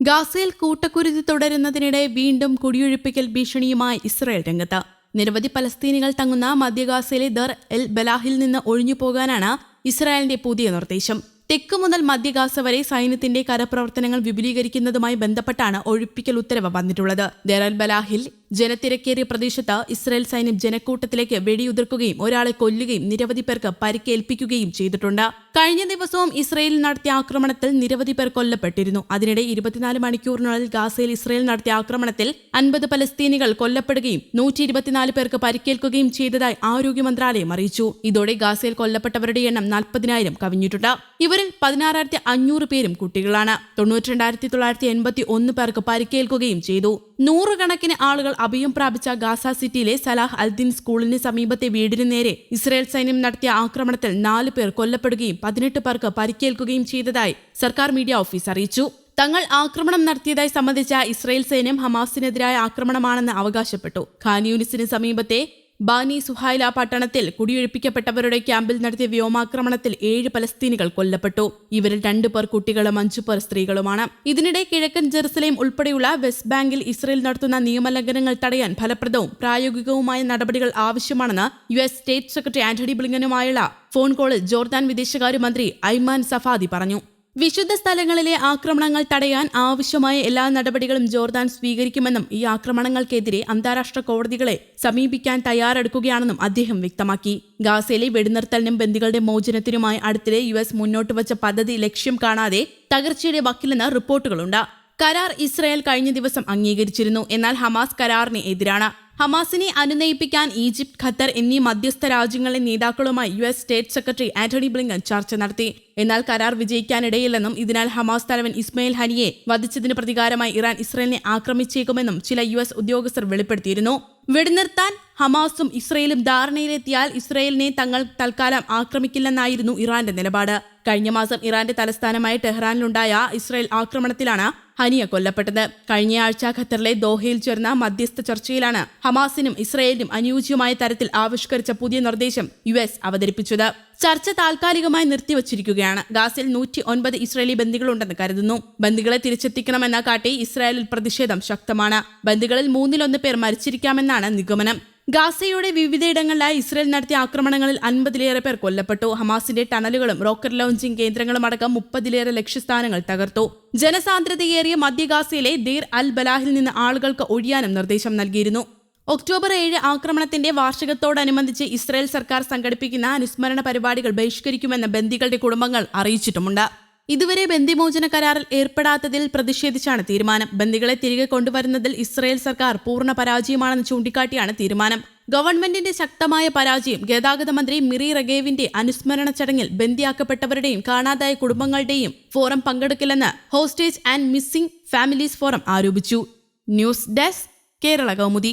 ഗാസയിൽ കൂട്ടക്കുരുതി തുടരുന്നതിനിടെ വീണ്ടും കുടിയൊഴിപ്പിക്കൽ ഭീഷണിയുമായി ഇസ്രയേൽ രംഗത്ത്. നിരവധി പലസ്തീനികൾ തങ്ങുന്ന മധ്യഗാസയിലെ ദർ എൽ ബലാഹിൽ നിന്ന് ഒഴിഞ്ഞു പോകാനാണ് ഇസ്രായേലിന്റെ പുതിയ നിർദ്ദേശം. തെക്ക് മുതൽ മധ്യഗാസ വരെ സൈന്യത്തിന്റെ കരപ്രവർത്തനങ്ങൾ വിപുലീകരിക്കുന്നതുമായി ബന്ധപ്പെട്ടാണ് ഒഴിപ്പിക്കൽ ഉത്തരവ് വന്നിട്ടുള്ളത്. ദർ എൽ ബലാഹിൽ ജനത്തിരക്കേറിയ പ്രദേശത്ത് ഇസ്രായേൽ സൈന്യം ജനക്കൂട്ടത്തിലേക്ക് വെടിയുതിർക്കുകയും ഒരാളെ കൊല്ലുകയും നിരവധി പേർക്ക് പരിക്കേൽപ്പിക്കുകയും ചെയ്തിട്ടുണ്ട്. കഴിഞ്ഞ ദിവസവും ഇസ്രയേലിൽ നടത്തിയ ആക്രമണത്തിൽ നിരവധി പേർ കൊല്ലപ്പെട്ടിരുന്നു. അതിനിടെ ഇരുപത്തിനാല് മണിക്കൂറിനുള്ളിൽ ഗാസയിൽ ഇസ്രയേൽ നടത്തിയ ആക്രമണത്തിൽ അൻപത് പലസ്തീനികൾ കൊല്ലപ്പെടുകയും നൂറ്റി ഇരുപത്തിനാല് പേർക്ക് പരിക്കേൽക്കുകയും ചെയ്തതായി ആരോഗ്യ മന്ത്രാലയം അറിയിച്ചു. ഇതോടെ ഗാസയിൽ കൊല്ലപ്പെട്ടവരുടെ എണ്ണം നാൽപ്പതിനായിരം കവിഞ്ഞിട്ടുണ്ട്. ഇവരിൽ പതിനാറായിരത്തി അഞ്ഞൂറ് പേരും കുട്ടികളാണ്. തൊണ്ണൂറ്റി രണ്ടായിരത്തി തൊള്ളായിരത്തി എൺപത്തി ഒന്ന് പേർക്ക് പരിക്കേൽക്കുകയും ചെയ്തു. നൂറുകണക്കിന് ആളുകൾ അഭയം പ്രാപിച്ച ഗാസ സിറ്റിയിലെ സലാഹ് അൽദീൻ സ്കൂളിന് സമീപത്തെ വീടിന് നേരെ ഇസ്രായേൽ സൈന്യം നടത്തിയ ആക്രമണത്തിൽ നാല് പേർ കൊല്ലപ്പെടുകയും പതിനെട്ട് പേർക്ക് പരിക്കേൽക്കുകയും ചെയ്തതായി സർക്കാർ മീഡിയ ഓഫീസ് അറിയിച്ചു. തങ്ങൾ ആക്രമണം നടത്തിയതായി സംബന്ധിച്ച ഇസ്രായേൽ സൈന്യം ഹമാസിനെതിരായ ആക്രമണമാണെന്ന് അവകാശപ്പെട്ടു. ഖാൻ യൂനിസിന് സമീപത്തെ ബാനി സുഹൈല പട്ടണത്തിൽ കുടിയൊഴിപ്പിക്കപ്പെട്ടവരുടെ ക്യാമ്പിൽ നടത്തിയ വ്യോമാക്രമണത്തിൽ ഏഴ് പലസ്തീനികൾ കൊല്ലപ്പെട്ടു. ഇവരിൽ രണ്ടു പേർ കുട്ടികളും അഞ്ചു പേർ സ്ത്രീകളുമാണ്. ഇതിനിടെ കിഴക്കൻ ജെറുസലേം ഉൾപ്പെടെയുള്ള വെസ്റ്റ് ബാങ്കിൽ ഇസ്രയേൽ നടത്തുന്ന നിയമലംഘനങ്ങൾ തടയാൻ ഫലപ്രദവും പ്രായോഗികവുമായ നടപടികൾ ആവശ്യമാണെന്ന് U S state secretary Antony ബ്ലിങ്കനുമായുള്ള phone കോളിൽ ജോർദാൻ വിദേശകാര്യമന്ത്രി ഐമാൻ സഫാദി പറഞ്ഞു. വിശുദ്ധ സ്ഥലങ്ങളിലെ ആക്രമണങ്ങൾ തടയാൻ ആവശ്യമായ എല്ലാ നടപടികളും ജോർദാൻ സ്വീകരിക്കുമെന്നും ഈ ആക്രമണങ്ങൾക്കെതിരെ അന്താരാഷ്ട്ര കോടതികളെ സമീപിക്കാൻ തയ്യാറെടുക്കുകയാണെന്നും അദ്ദേഹം വ്യക്തമാക്കി. ഗാസയിലെ വെടിനിർത്തലിനും ബന്ദികളുടെ മോചനത്തിനുമായി അടുത്തിടെ യു എസ് മുന്നോട്ട് വച്ച പദ്ധതി ലക്ഷ്യം കാണാതെ തകർച്ചയുടെ വക്കിലെന്ന് റിപ്പോർട്ടുകളുണ്ട്. കരാർ ഇസ്രായേൽ കഴിഞ്ഞ ദിവസം അംഗീകരിച്ചിരുന്നു. എന്നാൽ ഹമാസ് കരാറിന് എതിരാണ്. ഹമാസിനെ അനുനയിപ്പിക്കാൻ ഈജിപ്ത് ഖത്തർ എന്നീ മധ്യസ്ഥ രാജ്യങ്ങളിലെ നേതാക്കളുമായി U S state secretary Antony Blinken ചർച്ച നടത്തി. എന്നാൽ കരാർ വിജയിക്കാനിടയില്ലെന്നും ഇതിനാൽ ഹമാസ് തലവൻ ഇസ്മയിൽ ഹനിയെ വധിച്ചതിന് പ്രതികാരമായി ഇറാൻ ഇസ്രയേലിനെ ആക്രമിച്ചേക്കുമെന്നും ചില യു ഉദ്യോഗസ്ഥർ വെളിപ്പെടുത്തിയിരുന്നു. വെടിനിർത്താൻ ഹമാസും ഇസ്രയേലും ധാരണയിലെത്തിയാൽ ഇസ്രയേലിനെ തങ്ങൾ തൽക്കാലം ആക്രമിക്കില്ലെന്നായിരുന്നു ഇറാന്റെ നിലപാട്. കഴിഞ്ഞ മാസം ഇറാന്റെ തലസ്ഥാനമായ ടെഹ്റാനിലുണ്ടായ ഇസ്രയേൽ ആക്രമണത്തിലാണ് ഹനിയ കൊല്ലപ്പെട്ടത്. കഴിഞ്ഞയാഴ്ച ഖത്തറിലെ ദോഹയിൽ ചേർന്ന മധ്യസ്ഥ ചർച്ചയിലാണ് ഹമാസിനും ഇസ്രയേലിനും അനുയോജ്യമായ തരത്തിൽ ആവിഷ്കരിച്ച പുതിയ നിർദ്ദേശം യു എസ് അവതരിപ്പിച്ചത്. ചർച്ച താൽക്കാലികമായി നിർത്തിവച്ചിരിക്കുകയാണ്. ഗാസിൽ നൂറ്റി ഒൻപത് ഇസ്രയേലി ബന്ദികളുണ്ടെന്ന് കരുതുന്നു. ബന്ദികളെ തിരിച്ചെത്തിക്കണമെന്ന കാട്ടി ഇസ്രായേലിൽ പ്രതിഷേധം ശക്തമാണ്. ബന്ദികളിൽ മൂന്നിലൊന്ന് പേർ മരിച്ചിരിക്കാമെന്നാണ് നിഗമനം. ഗാസയുടെ വിവിധയിടങ്ങളിലായി ഇസ്രയേൽ നടത്തിയ ആക്രമണങ്ങളിൽ അൻപതിലേറെ പേർ കൊല്ലപ്പെട്ടു. ഹമാസിന്റെ ടണലുകളും റോക്കറ്റ് ലോഞ്ചിംഗ് കേന്ദ്രങ്ങളും അടക്കം മുപ്പതിലേറെ ലക്ഷ്യസ്ഥാനങ്ങൾ തകർത്തു. ജനസാന്ദ്രതയേറിയ മധ്യ ഗാസയിലെ ദീർ അൽ ബലാഹിൽ നിന്ന് ആളുകൾക്ക് ഒഴിയാനും നിർദ്ദേശം നൽകിയിരുന്നു. ഒക്ടോബർ ഏഴ് ആക്രമണത്തിന്റെ വാർഷികത്തോടനുബന്ധിച്ച് ഇസ്രായേൽ സർക്കാർ സംഘടിപ്പിക്കുന്ന അനുസ്മരണ പരിപാടികൾ ബഹിഷ്കരിക്കുമെന്ന് ബന്ദികളുടെ കുടുംബങ്ങൾ അറിയിച്ചിട്ടുമുണ്ട്. ഇതുവരെ ബന്ദിമോചന കരാറിൽ ഏർപ്പെടാത്തതിൽ പ്രതിഷേധിച്ചാണ് തീരുമാനം. ബന്ദികളെ തിരികെ കൊണ്ടുവരുന്നതിൽ ഇസ്രായേൽ സർക്കാർ പൂർണ പരാജയമാണെന്ന് ചൂണ്ടിക്കാട്ടിയാണ് തീരുമാനം. ഗവൺമെന്റിന്റെ ശക്തമായ പരാജയം ഗതാഗത മന്ത്രി മിറി റഗേവിന്റെ അനുസ്മരണ ചടങ്ങിൽ ബന്ദിയാക്കപ്പെട്ടവരുടെയും കാണാതായ കുടുംബങ്ങളുടെയും forum പങ്കെടുക്കില്ലെന്ന് hostage and missing families forum ആരോപിച്ചു. News desk Kerala Kaumudi.